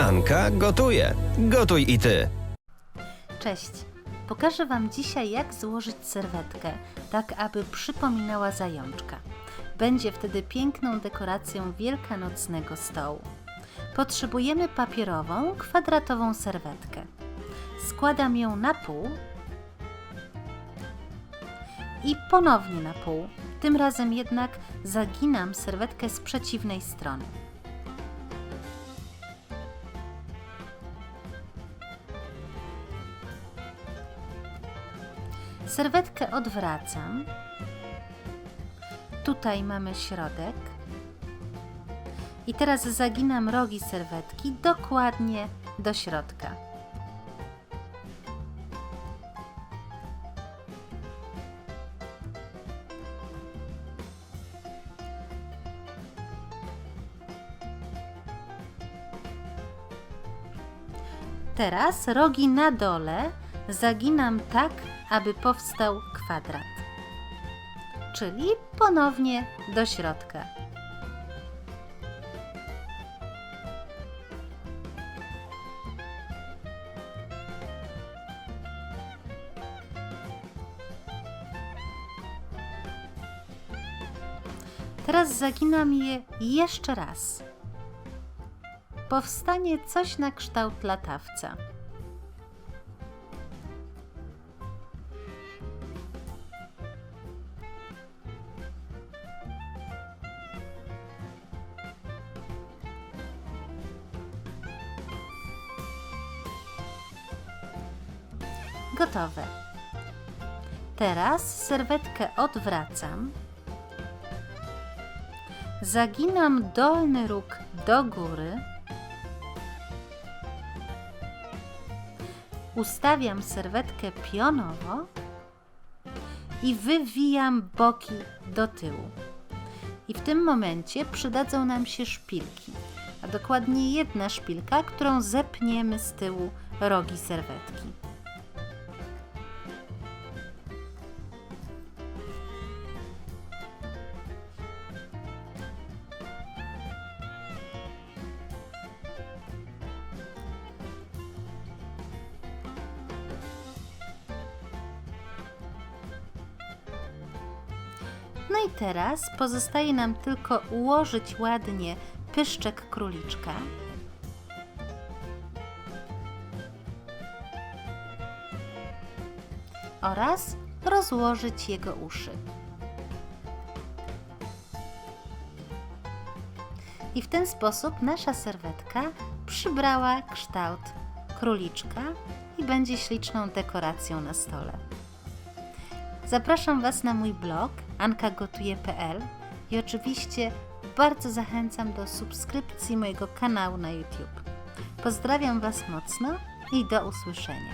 Anka gotuje. Gotuj i ty. Cześć! Pokażę Wam dzisiaj, jak złożyć serwetkę, tak aby przypominała zajączka. Będzie wtedy piękną dekoracją wielkanocnego stołu. Potrzebujemy papierową, kwadratową serwetkę. Składam ją na pół i ponownie na pół. Tym razem jednak zaginam serwetkę z przeciwnej strony. Serwetkę odwracam. Tutaj mamy środek. I teraz zaginam rogi serwetki dokładnie do środka. Teraz rogi na dole zaginam tak, aby powstał kwadrat. Czyli ponownie do środka. Teraz zaginam je jeszcze raz. Powstanie coś na kształt latawca. Gotowe. Teraz serwetkę odwracam. Zaginam dolny róg do góry. Ustawiam serwetkę pionowo i wywijam boki do tyłu. I w tym momencie przydadzą nam się szpilki, a dokładnie jedna szpilka, którą zepniemy z tyłu rogi serwetki. No i teraz pozostaje nam tylko ułożyć ładnie pyszczek króliczka. Oraz rozłożyć jego uszy. I w ten sposób nasza serwetka przybrała kształt króliczka i będzie śliczną dekoracją na stole. Zapraszam Was na mój blog ankagotuje.pl i oczywiście bardzo zachęcam do subskrypcji mojego kanału na YouTube. Pozdrawiam Was mocno i do usłyszenia.